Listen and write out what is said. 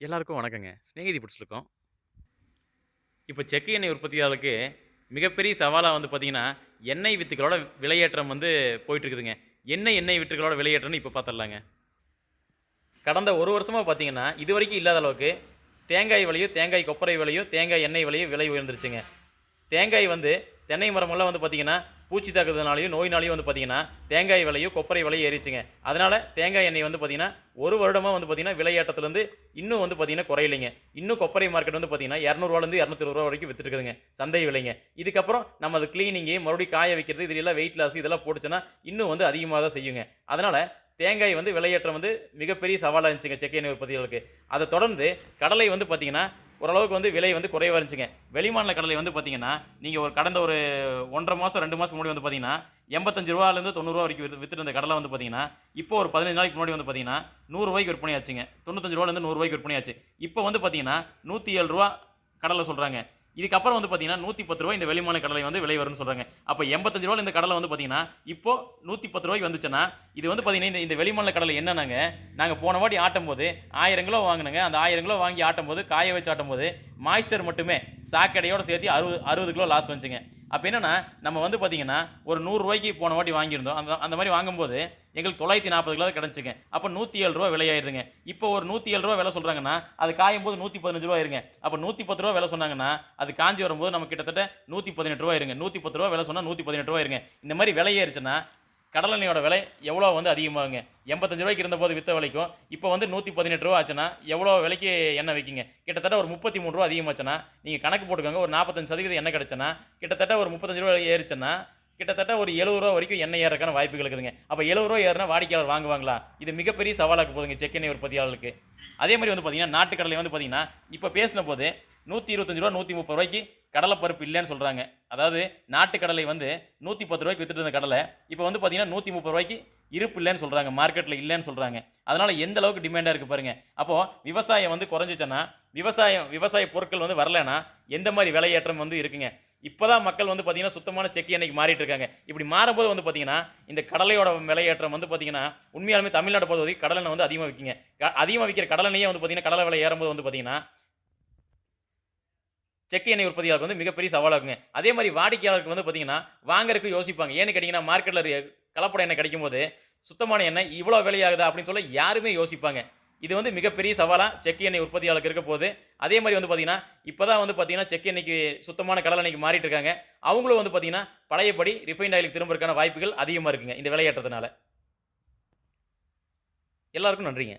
எல்லாருக்கும் வணக்கங்க. ஸ்நேகிதி பிடிச்சிருக்கோம் இப்போ செக்கு எண்ணெய் உற்பத்தியாளருக்கு மிகப்பெரிய சவாலாக வந்து பார்த்தீங்கன்னா, எண்ணெய் வித்துக்களோட விலையேற்றம் வந்து போயிட்டுருக்குதுங்க எண்ணெய் எண்ணெய் வித்துக்களோட விலையேற்றம்னு இப்போ பார்த்துடலாங்க. கடந்த ஒரு வருஷமாக பார்த்தீங்கன்னா, இது வரைக்கும் இல்லாத அளவுக்கு தேங்காய் விலையும், தேங்காய் கொப்பரை விலையும், தேங்காய் எண்ணெய் விலையும் விலை உயர்ந்துருச்சுங்க. தேங்காய் வந்து தென்னை மரமெல்லாம் வந்து பார்த்தீங்கன்னா, பூச்சி தாக்குறதுனாலையும் நோயினாலையும் வந்து பார்த்தீங்கன்னா, தேங்காய் விலையும், கொப்பரை விலையும் ஏறிச்சுங்க. அதனால் தேங்காய் எண்ணெய் வந்து பார்த்தீங்கன்னா, ஒரு வருடமாக வந்து பார்த்தீங்கன்னா, விலையேற்றத்துலேருந்து இன்னும் வந்து பார்த்தீங்கன்னா குறையிலைங்க இன்னும் கொப்பரை மார்க்கெட் வந்து பார்த்தீங்கன்னா, இரநூறுவாலேருந்து 200லேருந்து ரூ. 220 வரைக்கும் வித்துட்டு சந்தை விலைங்க. இதுக்கப்புறம் நம்ம அது க்ளீனிங்கு மறுபடியும் காய வைக்கிறது, இதுலலாம் வெயிட் லாஸ் இதெல்லாம் போட்டுச்சுன்னா, இன்னும் வந்து அதிகமாக தான் செய்யுங்க. அதனால் தேங்காய் வந்து விலையேற்றம் வந்து மிகப்பெரிய சவாலாக இருந்துச்சுங்க செக்கை எண்ணெய் உற்பத்திகளுக்கு அதை தொடர்ந்து கடலை வந்து பார்த்தீங்கன்னா, ஓரளவுக்கு வந்து விலை வந்து குறைவாக இருந்துச்சுங்க. வெளிமாநில கடலை வந்து பார்த்தீங்கன்னா, நீங்கள் ஒரு கடந்த ஒரு 1 1/2 மாசம், 2 முன்னாடி வந்து பார்த்தீங்கன்னா, ரூ. 85லேருந்து ரூ. 90 வரைக்கும் வித்து வித்துட்டு இருந்த கடலை வந்து பார்த்தீங்கன்னா, இப்போ ஒரு 15 நாளைக்கு முன்னாடி வந்து பார்த்தீங்கன்னா, ரூ. 100 விற்பனை ஆச்சுங்க. ரூ. 95லேருந்து ரூ. 100 விற்பனை ஆச்சு. இப்போ வந்து பார்த்தீங்கன்னா, நூற்றி ஏழு ரூபா கடலை சொல்கிறாங்க இதுக்கப்புறம் வந்து பார்த்தீங்கன்னா, நூற்றி பத்து ரூபாய் இந்த வெளிமான கடலை வந்து விலை வரும்னு சொல்கிறாங்க அப்போ எண்பத்தஞ்சு 85 இந்த கடலை வந்து பார்த்தீங்கன்னா, இப்போ நூற்றி பத்து ரூபாய் வந்துச்சுன்னா, இது வந்து பார்த்தீங்கன்னா, இந்த இந்த வெளிமான கடலை என்னன்னாங்க, நாங்கள் போன வாட்டி ஆட்டும்போது ஆயிரம் கிலோ வாங்கினங்க. அந்த ஆயிரம் கிலோ வாங்கி ஆட்டும்போது, காய வச்சு ஆட்டும்போது, மாய்ச்சர் மட்டுமே சாக்கடையோடு சேர்த்து 60 60 கிலோ லாஸ் வந்துச்சுங்க. அப்போ என்னென்னா நம்ம வந்து பார்த்திங்கன்னா ஒரு நூறுரூவாய்க்கு போன வாட்டி வாங்கியிருந்தோம். அந்த அந்த மாதிரி வாங்கும்போது எங்களுக்கு தொள்ளாயிரத்தி நாற்பது கிலோ கிடச்சிங்க. அப்போ நூற்றி ஏழு ரூபா விலையாயிருதுங்க. இப்போ ஒரு நூற்றி ஏழு ரூபா விலை சொல்கிறாங்கன்னா அது காயும் போது நூற்றி பதினஞ்சு ரூபா இருங்க அப்போ நூற்றி பத்து ரூபா விலை சொன்னாங்கன்னா அது காஞ்சி வரும்போது நம்ம கிட்டத்தட்ட நூற்றி பதினெட்டு ரூபா இருங்க நூற்றி பத்து ரூபா விலை சொன்னால் நூற்றி பதினெட்டு ரூபா இருங்க இந்த மாதிரி விலையேறிச்சுன்னா கடலெண்ணெயோட விலை எவ்வளோ வந்து அதிகமாகுங்க. எண்பத்தஞ்சு ரூபாய்க்கு இருந்தபோது வித்த விலைக்கும், இப்போ வந்து நூற்றி பதினெட்டு ரூபா ஆச்சுன்னா, எவ்வளோ விலைக்கு எண்ணெய் விக்குங்க? கிட்டத்தட்ட ஒரு முப்பத்தி மூணு ரூபா அதிகமாச்சுன்னா, நீங்கள் கணக்கு போட்டுக்கோங்க. ஒரு 45% எண்ணெய் கிடச்சுன்னா கிட்டத்தட்ட ஒரு முப்பத்தஞ்சு ரூபா ஏறிச்சுன்னா கிட்டத்தட்ட ஒரு எழுபது ரூபா வரைக்கும் எண்ணெய் ஏறக்கான வாய்ப்புகள் இருக்குதுங்க. அப்போ எழுபது ரூபா ஏறுனா வாடிக்கையாளர் வாங்குவாங்களா? இது மிகப்பெரிய சவாலாக போதுங்க செக் எண்ணெய் உற்பத்தியாளர்களுக்கு அதே மாதிரி வந்து பார்த்தீங்கன்னா, நாட்டு கடலை வந்து பார்த்தீங்கன்னா, இப்போ பேசின போது நூற்றி இருபத்தஞ்சு ரூபா நூற்றி முப்பது ரூபாய்க்கு கடலைப்பருப்பு இல்லைன்னு சொல்கிறாங்க அதாவது நாட்டு கடலை வந்து நூற்றி பத்து ரூபாய்க்கு வித்துட்டு இருந்த கடலை, இப்போ வந்து பார்த்தீங்கன்னா, ரூ. 130 இருப்பு இல்லைன்னு சொல்கிறாங்க மார்க்கெட்டில் இல்லைன்னு சொல்கிறாங்க அதனால் எந்த அளவுக்கு டிமாண்டாக இருக்குது பாருங்கள் அப்போது விவசாயம் வந்து குறைஞ்சுச்சுன்னா, விவசாயம் விவசாய பொருட்கள் வந்து வரலன்னா, எந்த மாதிரி விலையேற்றம் வந்து இருக்குங்க. இப்போ தான் மக்கள் வந்து பார்த்திங்கன்னா சுத்தமான செக்கு எண்ணெய்க்கு மாறிட்டு இருக்காங்க. இப்படி மாறும்போது வந்து பார்த்தீங்கன்னா, இந்த கடலையோட விலையேற்றம் வந்து பார்த்தீங்கன்னா, உண்மையாலுமே தமிழ்நாடு பொறுத்தவரைக்கும் கடலெண்ணெய் வந்து அதிகமாக விற்கிங்க க விற்கிற விக்கிற வந்து பார்த்திங்கன்னா கடலை விலை ஏறும்போது வந்து பார்த்திங்கன்னா செக்கு எண்ணெய் உற்பத்தியாளருக்கு வந்து மிகப்பெரிய சவாலாக இருக்குங்க. அதே மாதிரி வாடிக்கையாளருக்கு வந்து பார்த்தீங்கன்னா, வாங்குறதுக்கு யோசிப்பாங்க. ஏன்னு கேட்டிங்கன்னா மார்க்கெட்டில் கலப்பட எண்ணெய் கிடைக்கும்போது, சுத்தமான எண்ணெய் இவ்வளோ விலையாகுதா? அப்படின்னு சொல்லி யாருமே யோசிப்பாங்க. இது வந்து மிகப்பெரிய சவாலாக செக் எண்ணெய் உற்பத்தியாளருக்கு இருக்க போகுது. அதே மாதிரி வந்து பார்த்தீங்கன்னா, இப்போ தான் வந்து பார்த்தீங்கன்னா, செக்கு எண்ணெய்க்கு சுத்தமான கடல் எண்ணெய்க்கு மாறிட்டு இருக்காங்க. அவங்களும் வந்து பார்த்திங்கன்னா பழையபடி ரிஃபைண்ட் ஆயிலுக்கு திரும்புறதுக்கான வாய்ப்புகள் அதிகமாக இருக்குங்க. இந்த விளையாட்டுறதுனால எல்லாருக்கும் நன்றிங்க.